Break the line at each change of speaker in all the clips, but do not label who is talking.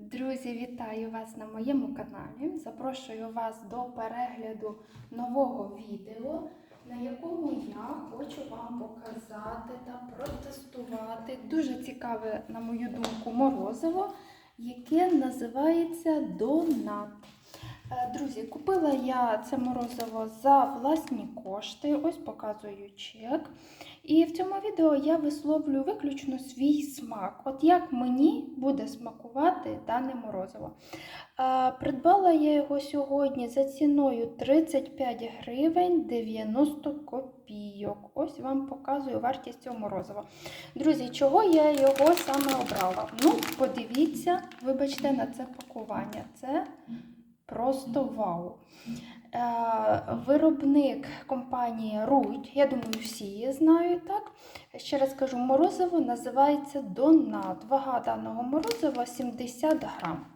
Друзі, вітаю вас на моєму каналі. Запрошую вас до перегляду нового відео, на якому я хочу вам показати та протестувати дуже цікаве, на мою думку, морозиво, яке називається Донат. Е, Друзі, купила я це морозиво за власні кошти. Ось показую чек. І в цьому відео я висловлю виключно свій смак. От як мені буде смакувати дане морозиво. Придбала я його сьогодні за ціною 35 гривень 90 копійок. Ось вам показую вартість цього морозива. Друзі, чого я його саме обрала? Ну, подивіться, вибачте, на це пакування. Це просто вау. Е, Виробник компанії Руть, я думаю, всі її знають, так? Ще раз кажу, морозиво називається Донат. Вага даного морозива 70 грам.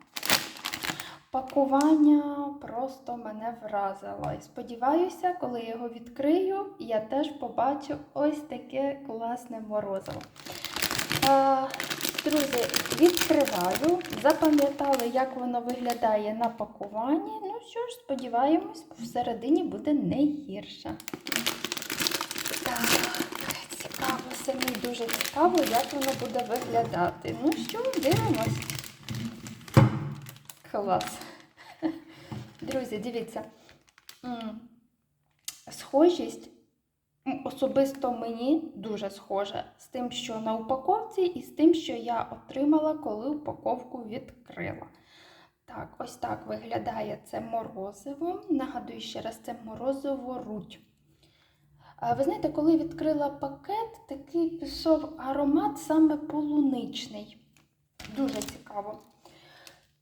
Пакування просто мене вразило. І сподіваюся, коли я його відкрию, я теж побачу ось таке класне морозиво. Друзі, відкриваю. Запам'ятали, як воно виглядає на пакуванні. Ну що ж, сподіваємось, всередині буде не гірше. Так, цікаво, самі дуже цікаво, як воно буде виглядати. Ну що, дивимось. Клас. Друзі, дивіться. Схожість особисто мені дуже схожа з тим, що на упаковці, і з тим, що я отримала, коли упаковку відкрила. Так, ось так виглядає це морозиво. Нагадую ще раз, це морозиво руть. Ви знаєте, коли відкрила пакет, такий пішов аромат саме полуничний. Дуже цікаво.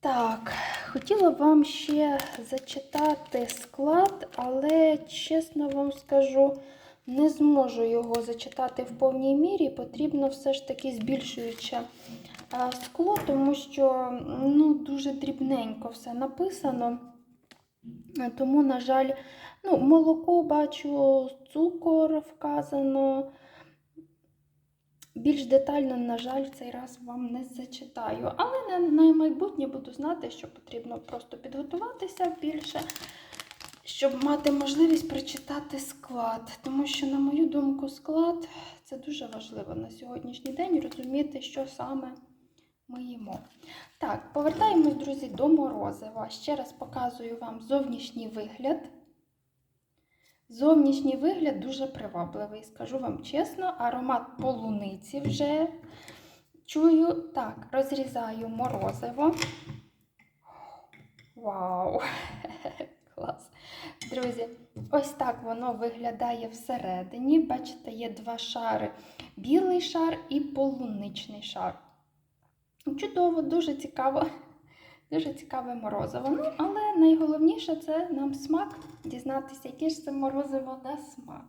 Так, хотіла вам ще зачитати склад, але чесно вам скажу, не зможу його зачитати в повній мірі. Потрібно все ж таки збільшуюче скло, тому що ну, дуже дрібненько все написано. Е, Тому, на жаль, ну, молоко бачу, цукор вказано. Більш детально, на жаль, цей раз вам не зачитаю. Але на майбутнє буду знати, що потрібно просто підготуватися більше, щоб мати можливість прочитати склад. Тому що, на мою думку, склад це дуже важливо на сьогоднішній день розуміти, що саме ми їмо. Так, повертаємось, друзі, до морозива. Ще раз показую вам зовнішній вигляд. Зовнішній вигляд дуже привабливий, скажу вам чесно, аромат полуниці вже чую. Так, розрізаю морозиво. Вау! Клас! Друзі, ось так воно виглядає всередині. Бачите, є два шари: білий шар і полуничний шар. Чудово, дуже цікаво. Дуже цікаве морозиво. Ну, але найголовніше це нам смак, дізнатися, яке ж це морозиво на смак.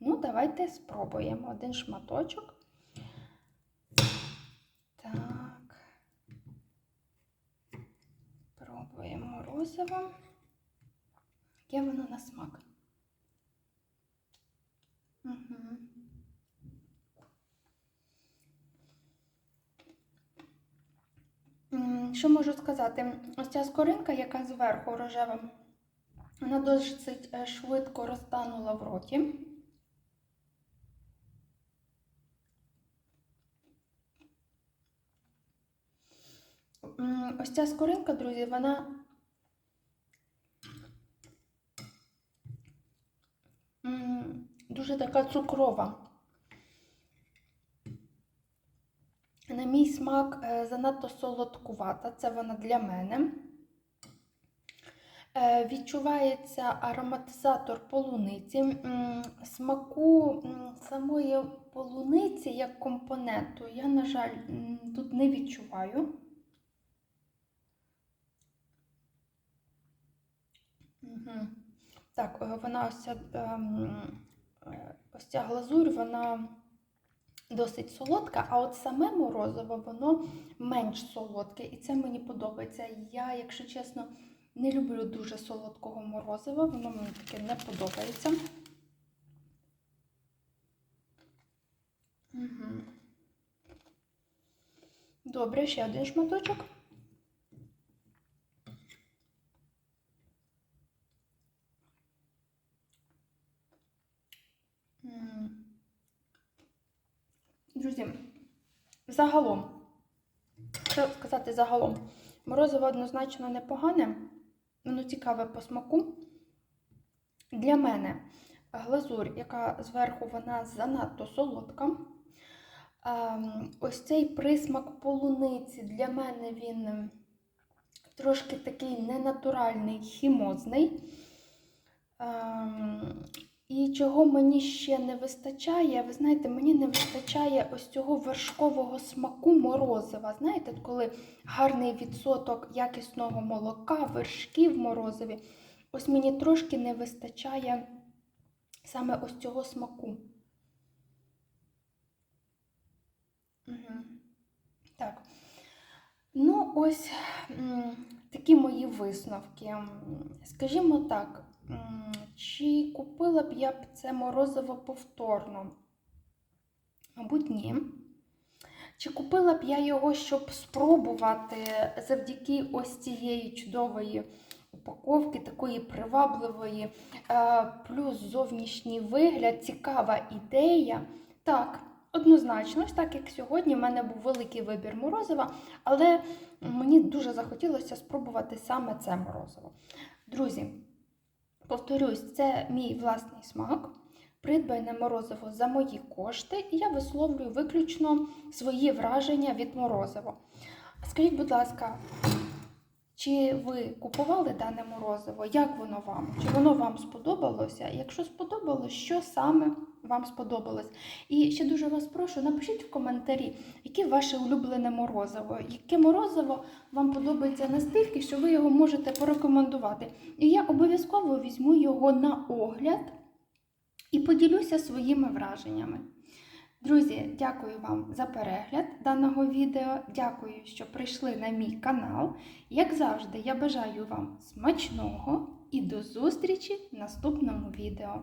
Ну, давайте спробуємо один шматочок. Так. Пробуємо морозиво. Яке воно на смак? Угу. М, Що можу сказати? Ось ця скоринка, яка зверху рожева, вона досить е, швидко розтанула в роті. Ось ця скоринка, друзі, вона дуже така цукрова. На мій смак е, занадто солодкувата, це вона для мене. Е, Відчувається ароматизатор полуниці. Смаку самої полуниці як компоненту я, на жаль, тут не відчуваю. Мгм. Так, е, вона ось ця, ем, ось ця глазурь, вона досить солодка, а от саме морозиво, воно менш солодке. І це мені подобається. Я, якщо чесно, не люблю дуже солодкого морозива, воно мені таке не подобається. Угу. Добре, ще один шматочок. М. Друзі, загалом, що сказати загалом, морозиво однозначно непогане, воно цікаве по смаку. Для мене глазурь, яка зверху вона занадто солодка. Ем, Ось цей присмак полуниці для мене він ем, трошки такий ненатуральний, хімозний. І чого мені ще не вистачає, ви знаєте, мені не вистачає ось цього вершкового смаку морозива. Знаєте, коли гарний відсоток якісного молока, вершків в морозиві, ось мені трошки не вистачає саме ось цього смаку. Угу. Так. Ну, ось такі мої висновки. Скажімо так, чи купила б я б це морозиво повторно? Мабуть, ні. Чи купила б я його, щоб спробувати завдяки ось цієї чудової упаковки, такої привабливої, е, плюс зовнішній вигляд, цікава ідея? Так, однозначно, ось так як сьогодні, в мене був великий вибір морозива, але мені дуже захотілося спробувати саме це морозиво. Друзі, повторюсь, це мій власний смак. Придбане морозиво за мої кошти, і я висловлюю виключно свої враження від морозива. Скажіть, будь ласка, чи ви купували дане морозиво? Як воно вам? Чи воно вам сподобалося? Якщо сподобалось, що саме вам сподобалось? І ще дуже вас прошу, напишіть в коментарі, яке ваше улюблене морозиво, яке морозиво вам подобається настільки, що ви його можете порекомендувати. І я обов'язково візьму його на огляд і поділюся своїми враженнями. Друзі, дякую вам за перегляд даного відео. Дякую, що прийшли на мій канал. Як завжди, я бажаю вам смачного і до зустрічі в наступному відео.